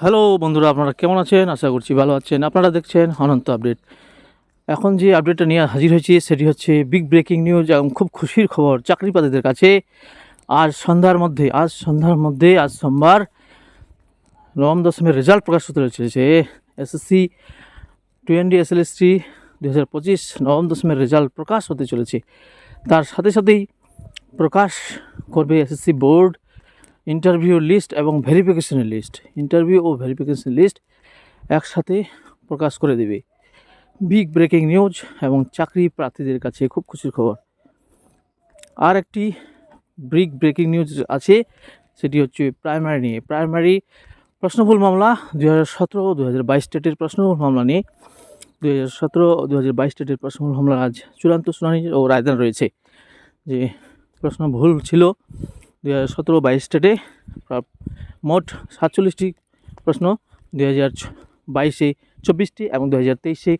Hello বন্ধুরা, আপনারা কেমন আছেন? আশা করছি ভালো আছেন। আপনারা দেখছেন অনন্ত আপডেট। এখন যে আপডেটটা নিয়ে হাজির হয়েছি, সেটি হচ্ছে বিগ ব্রেকিং নিউজ এবং খুব খুশির খবর চাকরি প্রার্থীদের কাছে। আজ সন্ধ্যার মধ্যে, আজ সন্ধ্যার মধ্যে, আজ সোমবার নবম দশমের রেজাল্ট প্রকাশ হতে চলেছে SSC twenty S L S T দু হাজার পঁচিশ নবম দশমের রেজাল্ট প্রকাশ হতে চলেছে। তার সাথে সাথেই প্রকাশ করবে এসএসসি বোর্ড ইন্টারভিউ লিস্ট এবং ভেরিফিকেশনের লিস্ট ইন্টারভিউ ও ভেরিফিকেশন লিস্ট একসাথে প্রকাশ করে দেবে। বিগ ব্রেকিং নিউজ এবং চাকরি প্রার্থীদের কাছে খুব খুশির খবর। আর একটি বিগ ব্রেকিং নিউজ আছে, সেটি হচ্ছে প্রাইমারি নিয়ে। প্রাইমারি প্রশ্নভুল মামলা দু হাজার সতেরো দু হাজার বাইশ স্টেটের প্রশ্নভুল মামলা নিয়ে। দু হাজার সতেরো দু হাজার বাইশ স্টেটের প্রশ্নভুল মামলা আজ চূড়ান্ত শুনানি ও রায়দান রয়েছে। যে প্রশ্ন ভুল ছিল দু হাজার সতেরো বাইশ স্টেটে মোট সাতচল্লিশটি প্রশ্ন দু হাজার বাইশে চব্বিশটি এবং দু হাজার তেইশে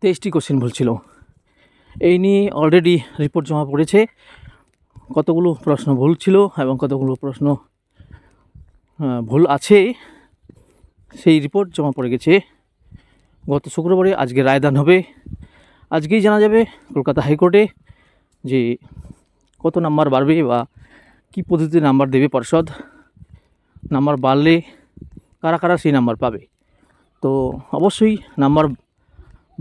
তেইশটি কোশ্চেন ভুল ছিল। এই নিয়ে অলরেডি রিপোর্ট জমা পড়েছে। কতগুলো প্রশ্ন ভুল ছিল এবং কতগুলো প্রশ্ন ভুল আছে, সেই রিপোর্ট জমা পড়ে গেছে। গত শুক্রবারে আজকে রায়দান হবে। আজকেই জানা যাবে কলকাতা হাইকোর্টে যে কত নাম্বার বাড়বে বা কী পদ্ধতিতে নাম্বার দেবে পর্ষদ? নাম্বার বাড়লে কারা কারা সেই নাম্বার পাবে? তো অবশ্যই নাম্বার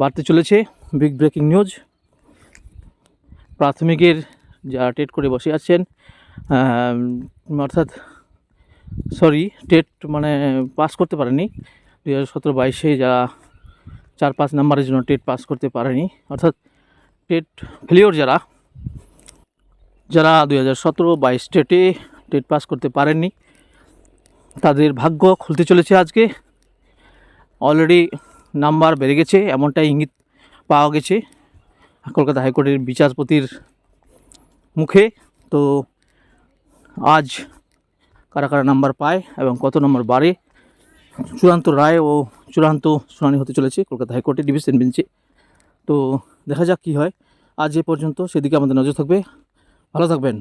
বাড়তে চলেছে বিগ ব্রেকিং নিউজ। প্রাথমিকের যারা টেট করে বসে আছেন অর্থাৎ সরি, টেট মানে পাস করতে পারেনি। দু হাজার সতেরো বাইশে যারা চার পাঁচ নাম্বারের জন্য টেট পাস করতে পারেনি। অর্থাৎ টেট ফেলিওর যারা যারা দুই হাজার সতেরো বাইশ স্টেটে টেট পাস করতে পারেননি, তাদের ভাগ্য খুলতে চলেছে আজকে। অলরেডি নাম্বার বেড়ে গেছে, এমনটাই ইঙ্গিত পাওয়া গেছে কলকাতা হাইকোর্টের বিচারপতির মুখে। তো আজ কারা কারা নাম্বার পায় এবং কত নম্বর বাড়ে, চূড়ান্ত রায় ও চূড়ান্ত শুনানি হতে চলেছে কলকাতা হাইকোর্টের ডিভিশন বেঞ্চে। তো দেখা যাক কী হয়। আজ এ পর্যন্ত সেদিকে আমাদের নজর থাকবে। ভালো থাকবেন।